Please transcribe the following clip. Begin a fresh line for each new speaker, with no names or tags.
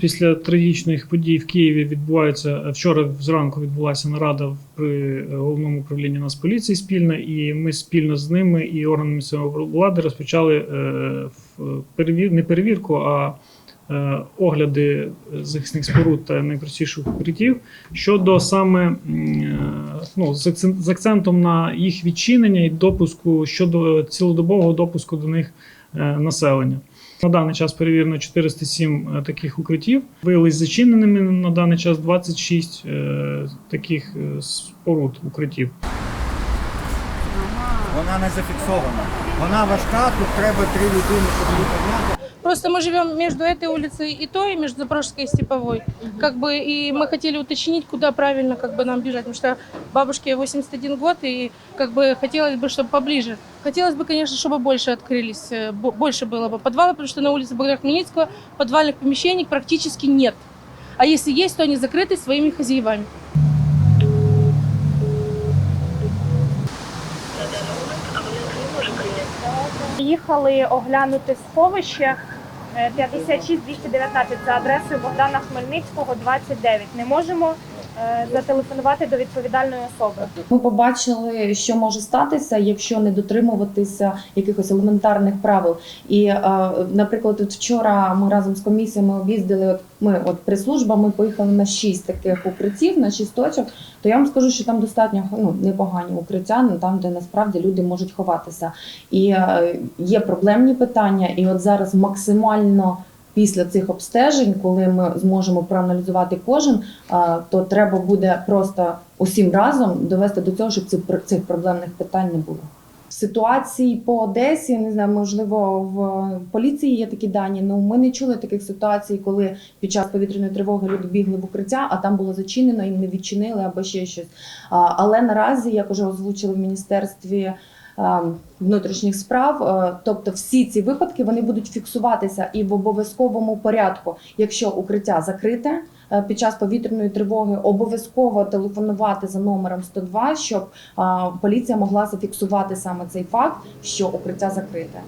Після трагічних подій в Києві відбувається вчора зранку відбулася нарада при головному управлінні Нацполіції спільна, і ми спільно з ними і органами місцевої влади розпочали е, перевір, не перевірку, а е, огляди захисних споруд та найпростіших укриттів щодо саме е, ну, з акцентом на їх відчинення і допуску щодо цілодобового допуску до них е, населення. На даний час перевірено 407 е, таких укриттів. Виявились зачиненими на даний час 26 е, таких е, споруд укриттів.
Вона не зафіксована. Вона важка, тут треба три людини, щоб її підняти.
Просто мы живем между этой улицей и той, между Запорожской и Степовой. Как бы, и мы хотели уточнить, куда правильно как бы, нам бежать, потому что бабушке 81 год, и как бы хотелось бы, чтобы поближе. Хотелось бы, конечно, чтобы больше открылись, э, бо- больше было бы подвалов, потому что на улице Богдана Хмельницкого подвальных помещений практически нет. А если есть, то они закрыты своими хозяевами.
Їхали оглянути сховище е, 56219 за адресою Богдана Хмельницького, 29. Не можемо зателефонувати до відповідальної особи.
Ми побачили, що може статися, якщо не дотримуватися якихось елементарних правил. І, е, наприклад, от вчора ми разом з комісіями об'їздили. От ми, от прес-служба, ми поїхали на шість таких укриттів, на шість точок. То я вам скажу, що там достатньо ну, непогані укриття, ну, там, де насправді люди можуть ховатися. І е, є проблемні питання, і от зараз максимально. Після цих обстежень, коли ми зможемо проаналізувати кожен, то треба буде просто усім разом довести до цього, щоб цих проблемних питань не було. Ситуації по Одесі, не знаю, можливо, в поліції є такі дані. Ну ми не чули таких ситуацій, коли під час повітряної тривоги люди бігли в укриття, а там було зачинено, їм не відчинили або ще щось. Але наразі, як вже озвучили в міністерстві внутрішніх справ, е, тобто всі ці випадки вони будуть фіксуватися і в обов'язковому порядку, якщо укриття закрите. е, Під час повітряної тривоги обов'язково телефонувати за номером 102, щоб поліція могла зафіксувати саме цей факт, що укриття закрите.